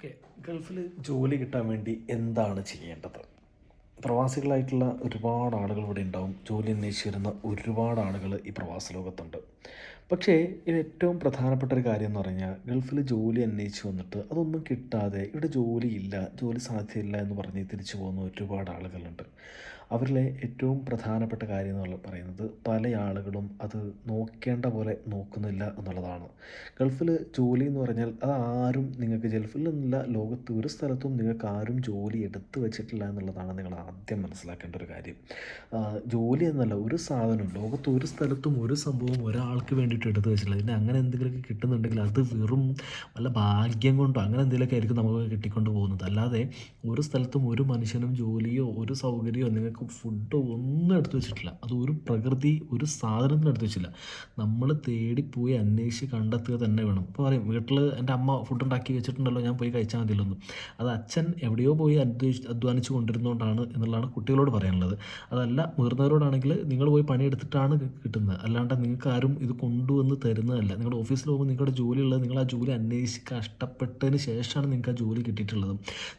Okay ഗൾഫിൽ ജോലി കിട്ടാൻ വേണ്ടി എന്താണ് ചെയ്യേണ്ടത്? പ്രവാസികളായിട്ടുള്ള ഒരുപാട് ആളുകൾ ഇവിടെ ഉണ്ടാവും. ജോലി അന്വേഷിച്ച് വരുന്ന ഒരുപാട് ആളുകൾ ഈ പ്രവാസ ലോകത്തുണ്ട്. പക്ഷേ ഇത് ഏറ്റവും പ്രധാനപ്പെട്ട ഒരു കാര്യം എന്ന് പറഞ്ഞാൽ ഗൾഫിൽ ജോലി അന്വേഷിച്ച് വന്നിട്ട് അതൊന്നും കിട്ടാതെ ഇവിടെ ജോലിയില്ല ജോലി സാധ്യതയില്ല എന്ന് പറഞ്ഞ് തിരിച്ചു പോകുന്ന ഒരുപാട് ആളുകളുണ്ട്. അവരിലെ ഏറ്റവും പ്രധാനപ്പെട്ട കാര്യം എന്ന് പറയുന്നത് പല ആളുകളും അത് നോക്കേണ്ട പോലെ നോക്കുന്നില്ല എന്നുള്ളതാണ്. ഗൾഫിൽ ജോലി എന്ന് പറഞ്ഞാൽ അത് ആരും നിങ്ങൾക്ക് ഗൾഫിൽ നിന്നില്ല ലോകത്ത് ഒരു സ്ഥലത്തും നിങ്ങൾക്ക് ആരും ജോലി എടുത്തു വെച്ചിട്ടില്ല എന്നുള്ളതാണ് നിങ്ങൾ ആദ്യം മനസ്സിലാക്കേണ്ട ഒരു കാര്യം. ജോലി എന്നല്ല ഒരു സാധനം ലോകത്ത് ഒരു സ്ഥലത്തും ഒരു സംഭവം ഒരാൾക്ക് വേണ്ടിയിട്ട് എടുത്തു വെച്ചിട്ടില്ല. പിന്നെ അങ്ങനെ എന്തെങ്കിലുമൊക്കെ കിട്ടുന്നുണ്ടെങ്കിൽ അത് വെറും നല്ല ഭാഗ്യം കൊണ്ടോ അങ്ങനെ എന്തെങ്കിലുമൊക്കെ ആയിരിക്കും നമുക്ക് കിട്ടിക്കൊണ്ട് പോകുന്നത്. അല്ലാതെ ഒരു സ്ഥലത്തും ഒരു മനുഷ്യനും ജോലിയോ ഒരു സൗകര്യമോ നിങ്ങൾക്ക് ഫുഡോ ഒന്നും എടുത്തു വെച്ചിട്ടില്ല. അത് ഒരു പ്രകൃതി ഒരു സാധനത്തിന് എടുത്തു വെച്ചില്ല. നമ്മൾ തേടിപ്പോയി അന്വേഷിച്ച് കണ്ടെത്തുക തന്നെ വേണം. ഇപ്പോൾ പറയും വീട്ടിൽ എന്റെ അമ്മ ഫുഡ് ഉണ്ടാക്കി വെച്ചിട്ടുണ്ടല്ലോ ഞാൻ പോയി കഴിച്ചാൽ മതിയല്ലോ അത് അച്ഛൻ എവിടെയോ പോയി അധ്വാനിച്ച് അധ്വാനിച്ച് കൊണ്ടിരുന്നതുകൊണ്ടാണ് എന്നുള്ളതാണ് കുട്ടികളോട് പറയാനുള്ളത്. അതല്ല മുതിർന്നവരോടാണെങ്കിൽ നിങ്ങൾ പോയി പണിയെടുത്തിട്ടാണ് കിട്ടുന്നത്. അല്ലാണ്ട് നിങ്ങൾക്ക് ആരും ഇത് കൊണ്ടുവന്ന് തരുന്നതല്ല. നിങ്ങളുടെ ഓഫീസിൽ പോകുമ്പോൾ നിങ്ങളുടെ ജോലി ഉള്ളത് നിങ്ങൾ ആ ജോലി അന്വേഷിച്ച് കഷ്ടപ്പെട്ടതിന് ശേഷമാണ് നിങ്ങൾക്ക് ആ ജോലി കിട്ടിയിട്ടുള്ളത്.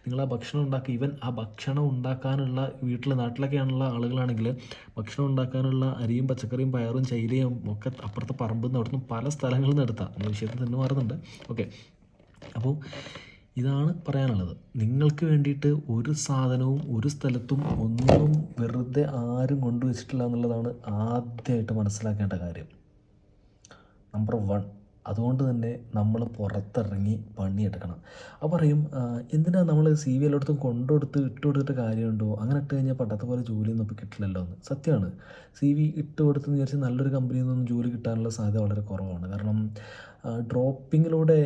നിങ്ങൾ ആ ഭക്ഷണം ഉണ്ടാക്കി ഈവൻ ആ ഭക്ഷണം ഉണ്ടാക്കാനുള്ള വീട്ടിലെ നാട്ടിലൊക്കെ ആണുള്ള ആളുകളാണെങ്കിൽ ഭക്ഷണം ഉണ്ടാക്കാനുള്ള അരിയും പച്ചക്കറിയും പയറും ചൈലയും ഒക്കെ അപ്പുറത്തെ പറമ്പിൽ നിന്ന് അവിടുന്ന് പല സ്ഥലങ്ങളിൽ നിന്ന് എടുത്താൽ നമ്മൾ വിഷയത്തിൽ തന്നെ മാറുന്നുണ്ട്. ഓക്കെ അപ്പോൾ ഇതാണ് പറയാനുള്ളത്. നിങ്ങൾക്ക് വേണ്ടിയിട്ട് ഒരു സാധനവും ഒരു സ്ഥലത്തും ഒന്നും വെറുതെ ആരും കൊണ്ടുവച്ചിട്ടില്ല എന്നുള്ളതാണ് ആദ്യമായിട്ട് മനസ്സിലാക്കേണ്ട കാര്യം. നമ്പർ വൺ അതുകൊണ്ട് തന്നെ നമ്മൾ പുറത്തിറങ്ങി പണിയെടുക്കണം. അപ്പോൾ പറയും എന്തിനാണ് എന്തിനാ നമ്മൾ സി വി എല്ലായിടത്തും കൊണ്ടുകൊടുത്ത് ഇട്ട് കൊടുത്തിട്ട് കാര്യമുണ്ടോ? അങ്ങനെ ഇട്ട് കഴിഞ്ഞാൽ പണ്ടത്തെ പോലെ ജോലിയൊന്നും ഇപ്പോൾ കിട്ടില്ലല്ലോ എന്ന്. സത്യമാണ്. സി വി ഇട്ട് കൊടുത്തെന്ന് വിചാരിച്ച് നല്ലൊരു കമ്പനിയിൽ നിന്നും ജോലി കിട്ടാനുള്ള സാധ്യത വളരെ കുറവാണ്. കാരണം ഡ്രോപ്പിങ്ങിലൂടെ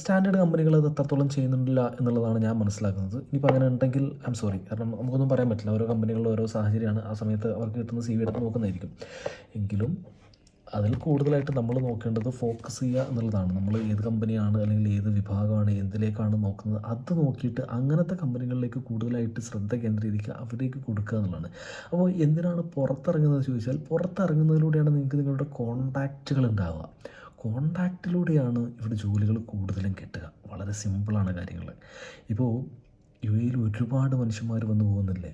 സ്റ്റാൻഡേർഡ് കമ്പനികൾ അത് അത്രത്തോളം ചെയ്യുന്നില്ല എന്നുള്ളതാണ് ഞാൻ മനസ്സിലാക്കുന്നത്. ഇനിയിപ്പോൾ അങ്ങനെ ഉണ്ടെങ്കിൽ ഐ എം സോറി കാരണം നമുക്കൊന്നും പറയാൻ പറ്റില്ല. ഓരോ കമ്പനികളിലും ഓരോ സാഹചര്യമാണ്. ആ സമയത്ത് അവർക്ക് കിട്ടുന്ന സി വി എടുത്ത് നോക്കുന്നതായിരിക്കും. എങ്കിലും അതിൽ കൂടുതലായിട്ട് നമ്മൾ നോക്കേണ്ടത് ഫോക്കസ് ചെയ്യുക എന്നുള്ളതാണ്. നമ്മൾ ഏത് കമ്പനിയാണ് അല്ലെങ്കിൽ ഏത് വിഭാഗമാണ് എന്തിലേക്കാണ് നോക്കുന്നത് അത് നോക്കിയിട്ട് അങ്ങനത്തെ കമ്പനികളിലേക്ക് കൂടുതലായിട്ട് ശ്രദ്ധ കേന്ദ്രീകരിക്കുക അവരേക്ക് കൊടുക്കുക എന്നുള്ളതാണ്. അപ്പോൾ എന്തിനാണ് പുറത്തിറങ്ങുന്നത് ചോദിച്ചാൽ പുറത്തിറങ്ങുന്നതിലൂടെയാണ് നിങ്ങൾക്ക് നിങ്ങളുടെ കോണ്ടാക്റ്റുകൾ ഉണ്ടാവുക. കോണ്ടാക്റ്റിലൂടെയാണ് ഇവിടെ ജോലികൾ കൂടുതലും കിട്ടുക. വളരെ സിമ്പിളാണ് കാര്യങ്ങൾ. ഇപ്പോൾ യു എയിൽ ഒരുപാട് മനുഷ്യന്മാർ വന്നു പോകുന്നില്ലേ?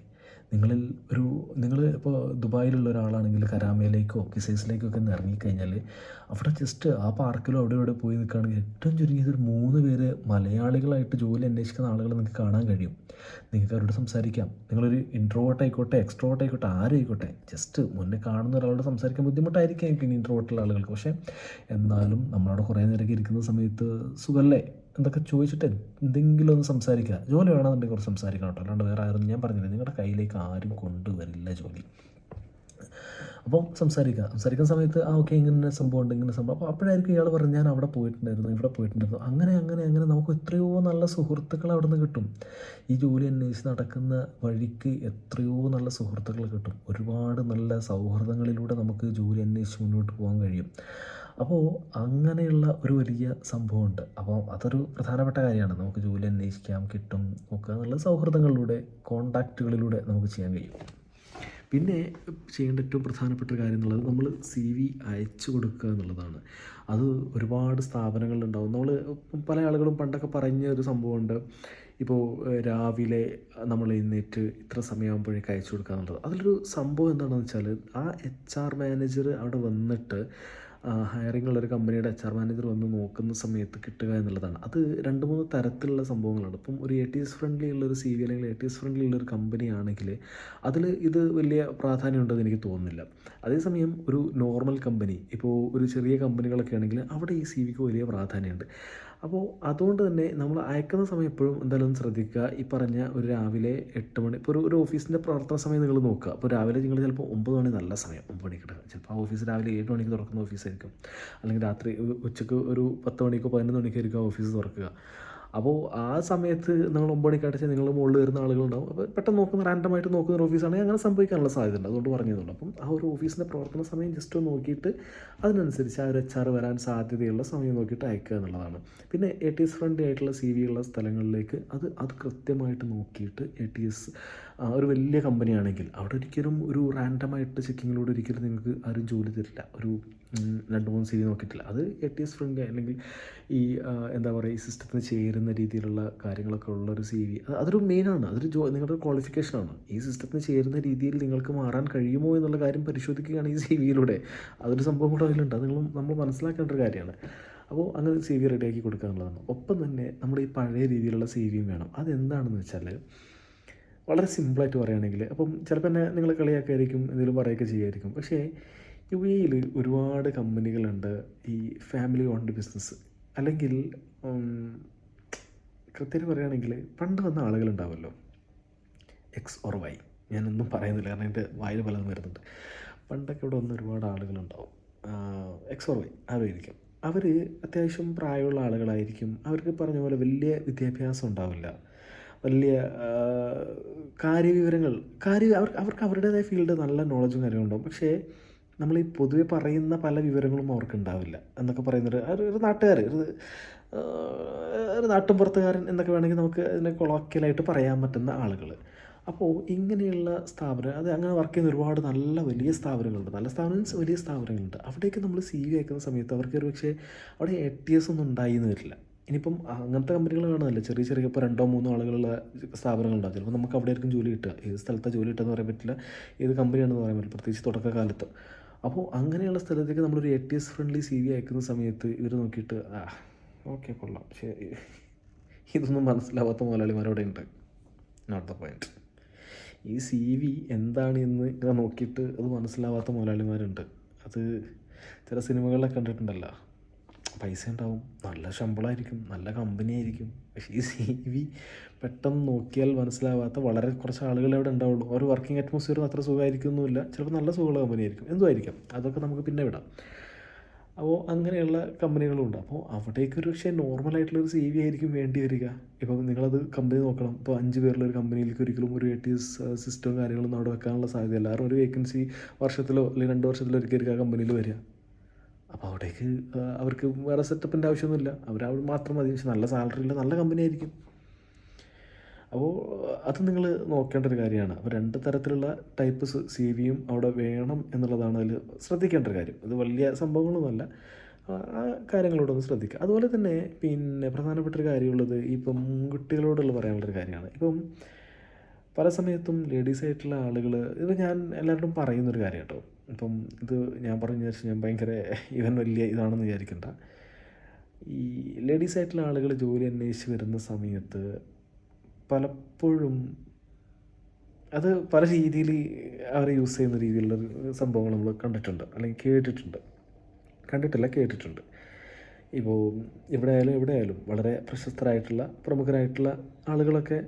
നിങ്ങളിൽ ഒരു നിങ്ങൾ ഇപ്പോൾ ദുബായിലുള്ള ഒരാളാണെങ്കിൽ കരാമയിലേക്കോ കിസൈസിലേക്കോ ഒക്കെ ഒന്ന് ഇറങ്ങിക്കഴിഞ്ഞാൽ അവിടെ ജസ്റ്റ് ആ പാർക്കിലോ അവിടെ ഇവിടെ പോയി നിൽക്കുകയാണെങ്കിൽ ഏറ്റവും ചുരുങ്ങിയത് ഒരു മൂന്ന് പേര് മലയാളികളായിട്ട് ജോലി അന്വേഷിക്കുന്ന ആളുകളെ നിങ്ങൾക്ക് കാണാൻ കഴിയും. നിങ്ങൾക്ക് അവരോട് സംസാരിക്കാം. നിങ്ങളൊരു ഇൻട്രോവേർട്ട് ആയിക്കോട്ടെ എക്സ്ട്രോവേർട്ട് ആയിക്കോട്ടെ ആരായിക്കോട്ടെ ജസ്റ്റ് മുന്നേ കാണുന്ന ഒരാളോട് സംസാരിക്കാൻ ബുദ്ധിമുട്ടായിരിക്കും എനിക്ക് ഇൻട്രോവേർട്ടുള്ള ആളുകൾക്ക്. പക്ഷേ എന്നാലും നമ്മളവിടെ കുറേ നേരമൊക്കെ ഇരിക്കുന്ന സമയത്ത് സുഖല്ലേ എന്തൊക്കെ ചോദിച്ചിട്ട് എന്തെങ്കിലും ഒന്ന് സംസാരിക്കുക. ജോലി വേണമെന്നുണ്ടെങ്കിൽ കുറച്ച് സംസാരിക്കണം കേട്ടോ. അല്ലാണ്ട് വേറെ ആരും ഞാൻ പറഞ്ഞില്ല നിങ്ങളുടെ കയ്യിലേക്ക് ആരും കൊണ്ടുവരില്ല ജോലി. അപ്പോൾ സംസാരിക്കുക. സംസാരിക്കുന്ന സമയത്ത് ആ ഓക്കെ ഇങ്ങനെ സംഭവം ഉണ്ട് ഇങ്ങനെ സംഭവം. അപ്പോൾ അപ്പോഴായിരിക്കും ഇയാൾ പറഞ്ഞു ഞാൻ അവിടെ പോയിട്ടുണ്ടായിരുന്നു ഇവിടെ പോയിട്ടുണ്ടായിരുന്നു. അങ്ങനെ അങ്ങനെ അങ്ങനെ നമുക്ക് എത്രയോ നല്ല സുഹൃത്തുക്കൾ അവിടെ നിന്ന് കിട്ടും. ഈ ജോലി അന്വേഷിച്ച് നടക്കുന്ന വഴിക്ക് എത്രയോ നല്ല സുഹൃത്തുക്കൾ കിട്ടും. ഒരുപാട് നല്ല സൗഹൃദങ്ങളിലൂടെ നമുക്ക് ജോലി അന്വേഷിച്ച് മുന്നോട്ട് പോകാൻ കഴിയും. അപ്പോൾ അങ്ങനെയുള്ള ഒരു വലിയ സംഭവമുണ്ട്. അപ്പോൾ അതൊരു പ്രധാനപ്പെട്ട കാര്യമാണ്. നമുക്ക് ജോലി അന്വേഷിക്കാം കിട്ടും നോക്കുക എന്നുള്ള സൗഹൃദങ്ങളിലൂടെ കോണ്ടാക്റ്റുകളിലൂടെ നമുക്ക് ചെയ്യാൻ കഴിയും. പിന്നെ ചെയ്യേണ്ട ഏറ്റവും പ്രധാനപ്പെട്ട കാര്യം എന്നുള്ളത് നമ്മൾ സി വി അയച്ചു കൊടുക്കുക എന്നുള്ളതാണ്. അത് ഒരുപാട് സ്ഥാപനങ്ങളിലുണ്ടാവും നമ്മൾ പല ആളുകളും പണ്ടൊക്കെ പറഞ്ഞ ഒരു സംഭവമുണ്ട്. ഇപ്പോൾ രാവിലെ നമ്മൾ എഴുന്നേറ്റ് ഇത്ര സമയമാകുമ്പോഴേക്ക് അയച്ചു കൊടുക്കുക എന്നുള്ളത്. അതിലൊരു സംഭവം എന്താണെന്ന് വെച്ചാൽ ആ എച്ച് ആർ മാനേജർ അവിടെ വന്നിട്ട് ഒരു കമ്പനിയുടെ എച്ച് ആർ മാനേജർ വന്ന് നോക്കുന്ന സമയത്ത് കിട്ടുക എന്നുള്ളതാണ്. അത് രണ്ട് മൂന്ന് തരത്തിലുള്ള സംഭവങ്ങളാണ്. ഇപ്പം ഒരു എ ടി എസ് ഫ്രണ്ട്ലി ഉള്ളൊരു സി വി അല്ലെങ്കിൽ എ ടി എസ് ഫ്രണ്ട്ലി ഉള്ളൊരു കമ്പനി ആണെങ്കിൽ അതിൽ ഇത് വലിയ പ്രാധാന്യം ഉണ്ടെന്ന് എനിക്ക് തോന്നുന്നില്ല. അതേസമയം ഒരു നോർമൽ കമ്പനി ഇപ്പോൾ ഒരു ചെറിയ കമ്പനികളൊക്കെ ആണെങ്കിൽ അവിടെ ഈ സി വിക്ക് വലിയ പ്രാധാന്യമുണ്ട്. അപ്പോൾ അതുകൊണ്ട് തന്നെ നമ്മൾ അയക്കുന്ന സമയം എപ്പോഴും എന്തായാലും ശ്രദ്ധിക്കുക. ഈ പറഞ്ഞ ഒരു രാവിലെ എട്ട് മണി ഇപ്പോൾ ഒരു ഒരു ഓഫീസിന്റെ പ്രവർത്തന സമയം നിങ്ങൾ നോക്കുക. അപ്പോൾ രാവിലെ നിങ്ങൾ ചിലപ്പോൾ ഒമ്പത് മണി നല്ല സമയം ഒമ്പത് മണിക്ക് കിടക്കുക. ചിലപ്പോൾ ആ ഓഫീസ് രാവിലെ ഏഴ് മണിക്ക് തുറക്കുന്ന ഓഫീസായിരിക്കും. അല്ലെങ്കിൽ രാത്രി ഉച്ചയ്ക്ക് ഒരു പത്ത് മണിക്കോ പതിനൊന്ന് മണിക്കായിരിക്കും ആ ഓഫീസ് തുറക്കുക. അപ്പോൾ ആ സമയത്ത് നിങ്ങൾ ഒമ്പത് മണിക്ക് അടച്ചാൽ നിങ്ങൾ മുകളിൽ വരുന്ന ആളുകളുണ്ടാവും. അപ്പോൾ പെട്ടെന്ന് നോക്കുന്ന റാൻഡമായിട്ട് നോക്കുന്ന ഒരു ഓഫീസാണെങ്കിൽ അങ്ങനെ സംഭവിക്കാനുള്ള സാധ്യതയുണ്ട്. അതുകൊണ്ട് പറഞ്ഞതുകൊണ്ട് അപ്പം ആ ഒരു ഓഫീസിന്റെ പ്രവർത്തന സമയം ജസ്റ്റ് ഒന്ന് നോക്കിയിട്ട് അതിനനുസരിച്ച് ആ ഒരു എച്ച് ആർ വരാൻ സാധ്യതയുള്ള സമയം നോക്കിയിട്ട് അയക്കുക എന്നുള്ളതാണ്. പിന്നെ എ ടി എസ് ഫ്രണ്ട്ലി ആയിട്ടുള്ള സി വി ഉള്ള സ്ഥലങ്ങളിലേക്ക് അത് അത് കൃത്യമായിട്ട് നോക്കിയിട്ട് എ ടി എസ് ഒരു വലിയ കമ്പനിയാണെങ്കിൽ അവിടെ ഒരിക്കലും ഒരു റാൻഡമായിട്ട് ചെക്കിങ്ങിലൂടെ ഒരിക്കലും നിങ്ങൾക്ക് ആരും ജോലി തരില്ല. ഒരു രണ്ട് മൂന്ന് സി വി നോക്കിയിട്ടില്ല. അത് എ ടി എസ് ഫ്രണ്ട് അല്ലെങ്കിൽ ഈ എന്താ പറയുക ഈ സിസ്റ്റത്തിന് ചേരുന്ന രീതിയിലുള്ള കാര്യങ്ങളൊക്കെ ഉള്ള ഒരു സി വി. അതൊരു മെയിനാണ്. അതൊരു ജോ നിങ്ങളുടെ ക്വാളിഫിക്കേഷനാണ്. ഈ സിസ്റ്റത്തിന് ചേരുന്ന രീതിയിൽ നിങ്ങൾക്ക് മാറാൻ കഴിയുമോ എന്നുള്ള കാര്യം പരിശോധിക്കുകയാണ് ഈ സി വിയിലൂടെ. അതൊരു സംഭവം കൂടെ അതിലുണ്ട്. അത് നിങ്ങൾ നമ്മൾ മനസ്സിലാക്കേണ്ട ഒരു കാര്യമാണ്. അപ്പോൾ അങ്ങനെ സി വി റെഡിയാക്കി കൊടുക്കുക എന്നുള്ളതാണ് ഒപ്പം തന്നെ നമ്മുടെ ഈ പഴയ രീതിയിലുള്ള സി വിയും വേണം. അതെന്താണെന്ന് വെച്ചാൽ വളരെ സിമ്പിളായിട്ട് പറയുകയാണെങ്കിൽ അപ്പം ചിലപ്പോൾ തന്നെ നിങ്ങൾ കളിയാക്കായിരിക്കും എന്തെങ്കിലും പറയുകയൊക്കെ ചെയ്യുമായിരിക്കും. പക്ഷേ യു എയിൽ ഒരുപാട് കമ്പനികളുണ്ട് ഈ ഫാമിലി ഓൺഡ് ബിസിനസ് അല്ലെങ്കിൽ കൃത്യമായിട്ട് പറയുകയാണെങ്കിൽ പണ്ട് വന്ന ആളുകളുണ്ടാവുമല്ലോ എക്സ് ഓർ വൈ ഞാനൊന്നും പറയുന്നില്ല കാരണം എന്റെ വായിൽ പലതും വരുന്നുണ്ട്. പണ്ടൊക്കെ ഇവിടെ വന്ന ഒരുപാട് ആളുകളുണ്ടാവും. എക്സ് ഓർ വൈ അവരായിരിക്കും അവർ അത്യാവശ്യം പ്രായമുള്ള ആളുകളായിരിക്കും. അവർക്ക് പറഞ്ഞ പോലെ വലിയ വിദ്യാഭ്യാസം ഉണ്ടാവില്ല. വലിയ കാര്യവിവരങ്ങൾ കാര്യ അവർക്ക് അവർക്ക് അവരുടേതായ ഫീൽഡ് നല്ല നോളജും കാര്യങ്ങളും ഉണ്ടാവും. പക്ഷേ നമ്മൾ ഈ പൊതുവെ പറയുന്ന പല വിവരങ്ങളും അവർക്ക് ഉണ്ടാവില്ല എന്നൊക്കെ പറയുന്നത് ഒരു ഒരു നാട്ടുകാർ ഒരു ഒരു നാട്ടുംപുറത്തുകാരൻ എന്നൊക്കെ വേണമെങ്കിൽ നമുക്ക് അതിനെ കൊളോക്കിയലായിട്ട് പറയാൻ പറ്റുന്ന ആളുകൾ. അപ്പോൾ ഇങ്ങനെയുള്ള സ്ഥാപനം അത് അങ്ങനെ വർക്ക് ചെയ്യുന്ന ഒരുപാട് നല്ല വലിയ സ്ഥാപനങ്ങളുണ്ട്. നല്ല സ്ഥാപനം വലിയ സ്ഥാപനങ്ങളുണ്ട്. അവിടേക്ക് നമ്മൾ സി വി അയക്കുന്ന സമയത്ത് അവർക്ക് ഒരു പക്ഷേ അവിടെ എ ടി എസ് ഒന്നും ഉണ്ടായി എന്ന് വരില്ല. ഇനിയിപ്പം അങ്ങനത്തെ കമ്പനികൾ കാണുന്നില്ല ചെറിയ ചെറിയ ഇപ്പോൾ രണ്ടോ മൂന്നോ ആളുകളുള്ള സ്ഥാപനങ്ങളുണ്ടാകും ചിലപ്പോൾ നമുക്ക് അവിടെ ആയിരിക്കും ജോലി കിട്ടുക. ഏത് സ്ഥലത്താണ് ജോലി കിട്ടുക എന്ന് പറയാൻ പറ്റില്ല. ഏത് കമ്പനിയാണെന്ന് പറയാൻ പറ്റില്ല. പ്രത്യേകിച്ച് തുടക്കകാലത്ത്. അപ്പോൾ അങ്ങനെയുള്ള സ്ഥലത്തേക്ക് നമ്മളൊരു A T S friendly C V അയക്കുന്ന സമയത്ത് ഇവർ നോക്കിയിട്ട് ആ ഓക്കെ കൊള്ളാം. പക്ഷേ ഇതൊന്നും മനസ്സിലാവാത്ത മുതലാളിമാരവിടെ ഉണ്ട്. നോട്ട് ദ പോയിന്റ് ഈ സി വി എന്താണ് എന്ന് ഇങ്ങനെ നോക്കിയിട്ട് അത് മനസ്സിലാവാത്ത മുതലാളിമാരുണ്ട്. അത് ചില സിനിമകളിലൊക്കെ കണ്ടിട്ടുണ്ടല്ലോ. പൈസ ഉണ്ടാവും. നല്ല ശമ്പളമായിരിക്കും നല്ല കമ്പനി ആയിരിക്കും. പക്ഷേ ഈ സി വി പെട്ടെന്ന് നോക്കിയാൽ മനസ്സിലാവാത്ത വളരെ കുറച്ച് ആളുകൾ അവിടെ ഉണ്ടാവുള്ളൂ. ഒരു വർക്കിംഗ് അറ്റ്മോസ്ഫിയറും അത്ര സുഖമായിരിക്കുമൊന്നുമില്ല ചിലപ്പോൾ നല്ല സുഖമുള്ള കമ്പനി ആയിരിക്കും. എന്തുമായിരിക്കും? അതൊക്കെ നമുക്ക് പിന്നെ വിടാം. അപ്പോൾ അങ്ങനെയുള്ള കമ്പനികളും ഉണ്ട്. അപ്പോൾ അവിടേക്ക് ഒരു പക്ഷേ നോർമലായിട്ടുള്ള ഒരു സി വി ആയിരിക്കും വേണ്ടി വരിക. ഇപ്പം നിങ്ങളത് കമ്പനി നോക്കണം. ഇപ്പോൾ അഞ്ച് പേരുള്ള ഒരു കമ്പനിയിലേക്ക് ഒരിക്കലും ഒരു എ ടി എസ് സിസ്റ്റവും കാര്യങ്ങളൊന്നും അവിടെ വെക്കാനുള്ള സാധ്യത എല്ലാവരും ഒരു വേക്കൻസി വർഷത്തിലോ അല്ലെങ്കിൽ രണ്ട് വർഷത്തിലോ ഒരിക്കലും ആ കമ്പനിയിൽ വരിക. അപ്പോൾ അവിടേക്ക് അവർക്ക് വേറെ സെറ്റപ്പിന്റെ ആവശ്യമൊന്നുമില്ല. അവർ അവിടെ മാത്രം മതി. പക്ഷെ നല്ല സാലറിയുള്ള നല്ല കമ്പനി ആയിരിക്കും. അപ്പോൾ അത് നിങ്ങൾ നോക്കേണ്ട ഒരു കാര്യമാണ്. അപ്പോൾ രണ്ട് തരത്തിലുള്ള ടൈപ്പ് സി വിയും അവിടെ വേണം എന്നുള്ളതാണ് അതിൽ ശ്രദ്ധിക്കേണ്ട ഒരു കാര്യം. ഇത് വലിയ സംഭവങ്ങളൊന്നുമല്ല. ആ കാര്യങ്ങളോട് ഒന്ന് ശ്രദ്ധിക്കുക. അതുപോലെ തന്നെ പിന്നെ പ്രധാനപ്പെട്ട ഒരു കാര്യമുള്ളത് ഇപ്പം കുട്ടികളോടുള്ള പറയാനുള്ളൊരു കാര്യമാണ്. ഇപ്പം പല സമയത്തും ലേഡീസായിട്ടുള്ള ആളുകൾ ഇത് ഞാൻ എല്ലാവരോടും പറയുന്നൊരു കാര്യം കേട്ടോ ഇപ്പം ഇത് ഞാൻ പറഞ്ഞു വിചാരിച്ചു ഞാൻ ഭയങ്കര ഇവൻ വലിയ ഇതാണെന്ന് വിചാരിക്കണ്ട. ഈ ലേഡീസ് ആയിട്ടുള്ള ആളുകൾ ജോലി അന്വേഷിച്ച് വരുന്ന സമയത്ത് പലപ്പോഴും അത് പല രീതിയിൽ അവർ യൂസ് ചെയ്യുന്ന രീതിയിലുള്ള സംഭവങ്ങൾ നമ്മൾ കണ്ടിട്ടുണ്ട്. അല്ലെങ്കിൽ കേട്ടിട്ടുണ്ട്. കണ്ടിട്ടില്ല കേട്ടിട്ടുണ്ട്. ഇപ്പോൾ ഇവിടെ ആയാലും എവിടെ ആയാലും വളരെ പ്രശസ്തരായിട്ടുള്ള പ്രമുഖരായിട്ടുള്ള ആളുകളൊക്കെ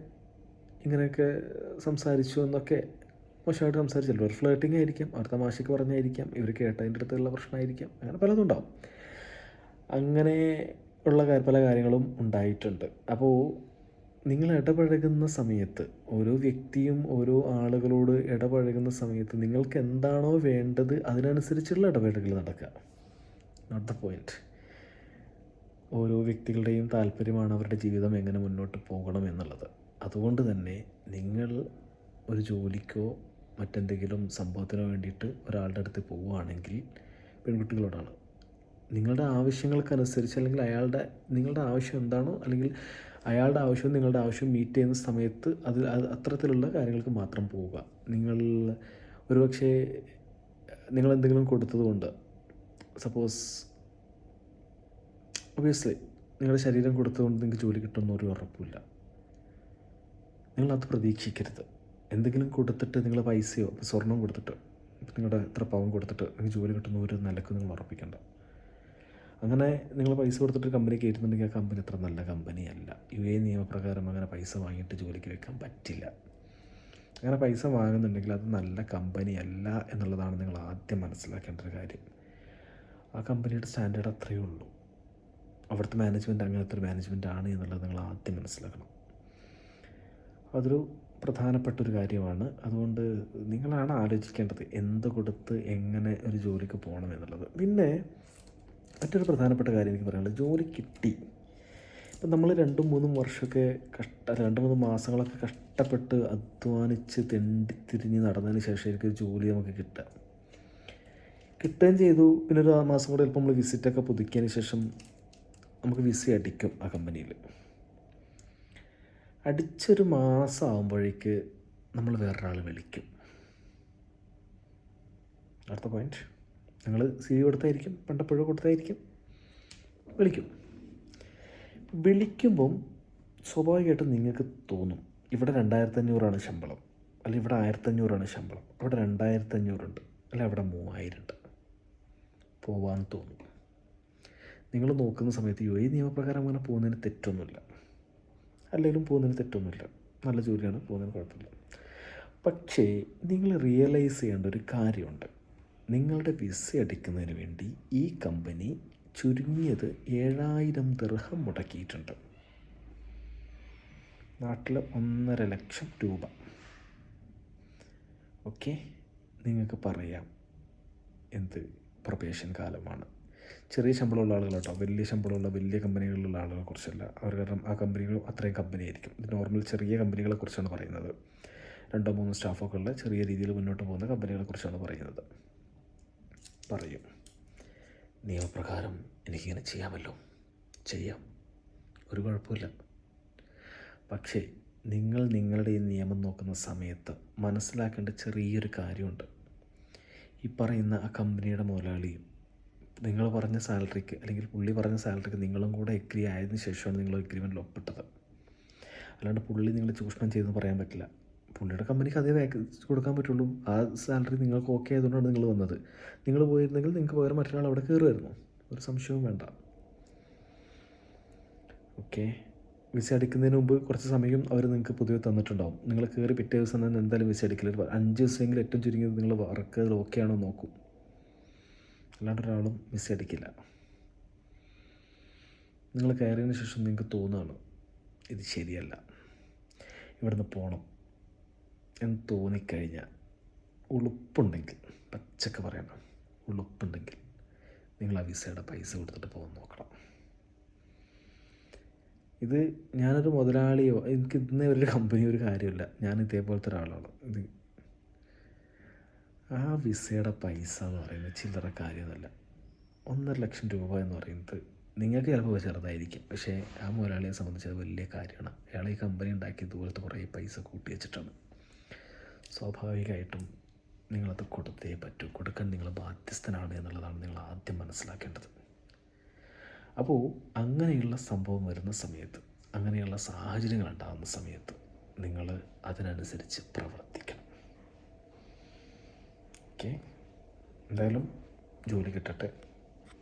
ഇങ്ങനെയൊക്കെ സംസാരിച്ചു എന്നൊക്കെ മോശമായിട്ട് സംസാരിച്ചല്ലോ. ഒരു ഫ്ലേട്ടിംഗ് ആയിരിക്കാം അവർ തമാശയ്ക്ക് പറഞ്ഞായിരിക്കാം ഇവർ കേട്ടതിന്റെ അടുത്തുള്ള പ്രശ്നമായിരിക്കാം അങ്ങനെ പലതും ഉണ്ടാവും. അങ്ങനെ ഉള്ള പല കാര്യങ്ങളും ഉണ്ടായിട്ടുണ്ട്. അപ്പോൾ നിങ്ങൾ ഇടപഴകുന്ന സമയത്ത് ഓരോ വ്യക്തിയും ഓരോ ആളുകളോട് ഇടപഴകുന്ന സമയത്ത് നിങ്ങൾക്ക് എന്താണോ വേണ്ടത് അതിനനുസരിച്ചുള്ള ഇടപെടലുകൾ നടക്കുക. നോട്ട് ദ പോയിന്റ് ഓരോ വ്യക്തികളുടെയും താല്പര്യമാണ് അവരുടെ ജീവിതം എങ്ങനെ മുന്നോട്ട് പോകണം എന്നുള്ളത്. അതുകൊണ്ട് തന്നെ നിങ്ങൾ ഒരു ജോലിക്കോ മറ്റെന്തെങ്കിലും സംഭവത്തിന് വേണ്ടിയിട്ട് ഒരാളുടെ അടുത്ത് പോവുകയാണെങ്കിൽ പെൺകുട്ടികളോടാണ്. നിങ്ങളുടെ ആവശ്യങ്ങൾക്കനുസരിച്ച് അല്ലെങ്കിൽ അയാളുടെ നിങ്ങളുടെ ആവശ്യം എന്താണോ അല്ലെങ്കിൽ അയാളുടെ ആവശ്യവും നിങ്ങളുടെ ആവശ്യവും മീറ്റ് ചെയ്യുന്ന സമയത്ത് അത് അത്തരത്തിലുള്ള കാര്യങ്ങൾക്ക് മാത്രം പോവുക. നിങ്ങൾ ഒരുപക്ഷെ നിങ്ങൾ എന്തെങ്കിലും കൊടുത്തതുകൊണ്ട് സപ്പോസ് ഒബിയസ്ലി നിങ്ങളുടെ ശരീരം കൊടുത്തതുകൊണ്ട് നിങ്ങൾക്ക് ജോലി കിട്ടുമെന്ന് ഒരു ഉറപ്പില്ല നിങ്ങളത് പ്രതീക്ഷിക്കരുത്. എന്തെങ്കിലും കൊടുത്തിട്ട് നിങ്ങൾ പൈസയോ സ്വർണം കൊടുത്തിട്ട് നിങ്ങളുടെ എത്ര പവൻ കൊടുത്തിട്ട് നിങ്ങൾക്ക് ജോലി കിട്ടുന്ന ഒരു നിലയ്ക്ക് നിങ്ങൾ ഉറപ്പിക്കേണ്ട. അങ്ങനെ നിങ്ങൾ പൈസ കൊടുത്തിട്ട് കമ്പനി കയറ്റുന്നുണ്ടെങ്കിൽ ആ കമ്പനി അത്ര നല്ല കമ്പനിയല്ല. യു എ നിയമപ്രകാരം അങ്ങനെ പൈസ വാങ്ങിയിട്ട് ജോലിക്ക് വെക്കാൻ പറ്റില്ല. അങ്ങനെ പൈസ വാങ്ങുന്നുണ്ടെങ്കിൽ അത് നല്ല കമ്പനിയല്ല എന്നുള്ളതാണ് നിങ്ങൾ ആദ്യം മനസ്സിലാക്കേണ്ട ഒരു കാര്യം. ആ കമ്പനിയുടെ സ്റ്റാൻഡേർഡ് അത്രയേ ഉള്ളൂ. അവിടുത്തെ മാനേജ്മെന്റ് അങ്ങനത്തെ ഒരു മാനേജ്മെന്റ് ആണ് എന്നുള്ളത് നിങ്ങൾ ആദ്യം മനസ്സിലാക്കണം. അതൊരു പ്രധാനപ്പെട്ട ഒരു കാര്യമാണ്. അതുകൊണ്ട് നിങ്ങളാണ് ആലോചിക്കേണ്ടത് എന്ത് കൊടുത്ത് എങ്ങനെ ഒരു ജോലിക്ക് പോകണം എന്നുള്ളത്. പിന്നെ മറ്റൊരു പ്രധാനപ്പെട്ട കാര്യം എനിക്ക് പറയാനുള്ളത് ജോലി കിട്ടി. ഇപ്പം നമ്മൾ രണ്ടും മൂന്നും വർഷമൊക്കെ കഷ്ട രണ്ട് മൂന്ന് മാസങ്ങളൊക്കെ കഷ്ടപ്പെട്ട് അധ്വാനിച്ച് തെണ്ടി തിരിഞ്ഞ് നടന്നതിന് ശേഷമായിരിക്കും ഒരു ജോലി നമുക്ക് കിട്ടുക. കിട്ടുകയും ചെയ്തു. പിന്നെ ഒരു മാസം കൂടെ ചിലപ്പോൾ നമ്മൾ വിസിറ്റൊക്കെ പുതുക്കിയതിന് ശേഷം നമുക്ക് വിസ അടിക്കും ആ കമ്പനിയിൽ. അടിച്ചൊരു മാസം ആകുമ്പോഴേക്ക് നമ്മൾ വേറൊരാൾ വിളിക്കും. അടുത്ത പോയിന്റ് നിങ്ങൾ സി വി കൊടുത്തായിരിക്കും പണ്ടപ്പോഴും കൊടുത്തായിരിക്കും വിളിക്കും. വിളിക്കുമ്പം സ്വാഭാവികമായിട്ടും നിങ്ങൾക്ക് തോന്നും ഇവിടെ രണ്ടായിരത്തഞ്ഞൂറാണ് ശമ്പളം അല്ല ഇവിടെ ആയിരത്തഞ്ഞൂറാണ് ശമ്പളം അവിടെ രണ്ടായിരത്തഞ്ഞൂറുണ്ട് അല്ല അവിടെ മൂവായിരം ഉണ്ട് പോവാൻ തോന്നും. നിങ്ങൾ നോക്കുന്ന സമയത്ത് യു എ നിയമപ്രകാരം അങ്ങനെ പോകുന്നതിന് തെറ്റൊന്നുമില്ല. അല്ലെങ്കിലും പോകുന്നതിന് തെറ്റൊന്നുമില്ല. നല്ല ജോലിയാണ് പോകുന്നതിന് കുഴപ്പമില്ല. പക്ഷേ നിങ്ങൾ റിയലൈസ് ചെയ്യേണ്ട ഒരു കാര്യമുണ്ട്. നിങ്ങളുടെ വിസ അടിക്കുന്നതിന് വേണ്ടി ഈ കമ്പനി ചുരുങ്ങിയത് ഏഴായിരം ദർഹം മുടക്കിയിട്ടുണ്ട്. നാട്ടിൽ ഒന്നര ലക്ഷം രൂപ. ഓക്കെ നിങ്ങൾക്ക് പറയാം. എന്ത്? പ്രൊബേഷൻ കാലമാണ്. ചെറിയ ശമ്പളമുള്ള ആളുകൾ കേട്ടോ. വലിയ ശമ്പളമുള്ള വലിയ കമ്പനികളിലുള്ള ആളുകളെ കുറിച്ചല്ല. അവർ കാരണം ആ കമ്പനികൾ അത്രയും കമ്പനി ആയിരിക്കും. ഇത് നോർമൽ ചെറിയ കമ്പനികളെ കുറിച്ചാണ് പറയുന്നത്. രണ്ടോ മൂന്നോ സ്റ്റാഫൊക്കെ ഉള്ള ചെറിയ രീതിയിൽ മുന്നോട്ട് പോകുന്ന കമ്പനികളെ കുറിച്ചാണ് പറയുന്നത്. പറയും. നിയമപ്രകാരം എനിക്കിങ്ങനെ ചെയ്യാമല്ലോ? ചെയ്യാം. ഒരു കുഴപ്പമില്ല. പക്ഷേ നിങ്ങൾ നിങ്ങളുടെ ഈ നിയമം നോക്കുന്ന സമയത്ത് മനസ്സിലാക്കേണ്ട ചെറിയൊരു കാര്യമുണ്ട്. ഈ പറയുന്ന ആ കമ്പനിയുടെ മുതലാളിയും നിങ്ങൾ പറഞ്ഞ സാലറിക്ക് അല്ലെങ്കിൽ പുള്ളി പറഞ്ഞ സാലറിക്ക് നിങ്ങളും കൂടെ എഗ്രി ആയതിനു ശേഷമാണ് നിങ്ങൾ എഗ്രിമെന്റിൽ ഒപ്പിട്ടത്. അല്ലാണ്ട് പുള്ളി നിങ്ങൾ ചൂഷണം ചെയ്തെന്ന് പറയാൻ പറ്റില്ല. പുള്ളിയുടെ കമ്പനിക്ക് അതേ വേക്കൻസി കൊടുക്കാൻ പറ്റുള്ളൂ. ആ സാലറി നിങ്ങൾക്ക് ഓക്കെ ആയതുകൊണ്ടാണ് നിങ്ങൾ വന്നത്. നിങ്ങൾ പോയിരുന്നെങ്കിൽ നിങ്ങൾക്ക് പകരം മറ്റൊരാൾ അവിടെ കയറുമായിരുന്നു. ഒരു സംശയവും വേണ്ട. ഓക്കെ വിസ അടിക്കുന്നതിന് മുമ്പ് കുറച്ച് സമയം അവർ നിങ്ങൾക്ക് പൊതുവെ തന്നിട്ടുണ്ടാവും. നിങ്ങൾ കയറി പിറ്റേ ദിവസം തന്നെ എന്തായാലും വിസ അടിക്കില്ല അഞ്ച് ദിവസമെങ്കിലും ഏറ്റവും ചുരുങ്ങിയത് നിങ്ങൾ വർക്ക് ഓക്കെ ആണോ നോക്കും. അല്ലാണ്ട് ഒരാളും മിസ് അടിക്കില്ല. നിങ്ങൾ കയറിയതിന് ശേഷം നിങ്ങൾക്ക് തോന്നുകയാണ് ഇത് ശരിയല്ല. ഇവിടുന്ന് പോകണം എന്ന് തോന്നിക്കഴിഞ്ഞാൽ ഉളുപ്പുണ്ടെങ്കിൽ പച്ചക്ക് പറയണം ഉളുപ്പുണ്ടെങ്കിൽ നിങ്ങൾ ആ വിസയുടെ പൈസ കൊടുത്തിട്ട് പോകാൻ നോക്കണം. ഇത് ഞാനൊരു മുതലാളിയോ എനിക്ക് ഇന്നേ ഒരു കമ്പനി ഒരു കാര്യമില്ല. ഞാൻ ഇതേപോലത്തെ ഒരാളാണ്. ഇത് ആ വിസയുടെ പൈസ എന്ന് പറയുന്നത് ചില്ലറ കാര്യമൊന്നുമല്ല ഒന്നര ലക്ഷം രൂപ എന്ന് പറയുന്നത് നിങ്ങൾക്ക് ചിലപ്പോൾ ചെറുതായിരിക്കും. പക്ഷേ ആ മുതലാളിയെ സംബന്ധിച്ച് അത് വലിയ കാര്യമാണ്. അയാൾ ഈ കമ്പനി ഉണ്ടാക്കി ഇതുപോലത്തെ കുറേ പൈസ കൂട്ടി വെച്ചിട്ടാണ്. സ്വാഭാവികമായിട്ടും നിങ്ങളത് കൊടുത്തേ പറ്റൂ. കൊടുക്കാൻ നിങ്ങൾ ബാധ്യസ്ഥനാണ് എന്നുള്ളതാണ് നിങ്ങൾ ആദ്യം മനസ്സിലാക്കേണ്ടത്. അപ്പോൾ അങ്ങനെയുള്ള സംഭവം വരുന്ന സമയത്ത് അങ്ങനെയുള്ള സാഹചര്യങ്ങൾ ഉണ്ടാകുന്ന സമയത്ത് നിങ്ങൾ അതിനനുസരിച്ച് പ്രവർത്തിക്കണം. ഓക്കെ. എന്തായാലും ജോലി കിട്ടട്ടെ.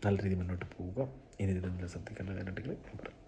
നല്ല രീതിയിൽ മുന്നോട്ട് പോവുക. ഇനി ഇതിൽ ശ്രദ്ധിക്കേണ്ട കാര്യമുണ്ടെങ്കിൽ പറയാം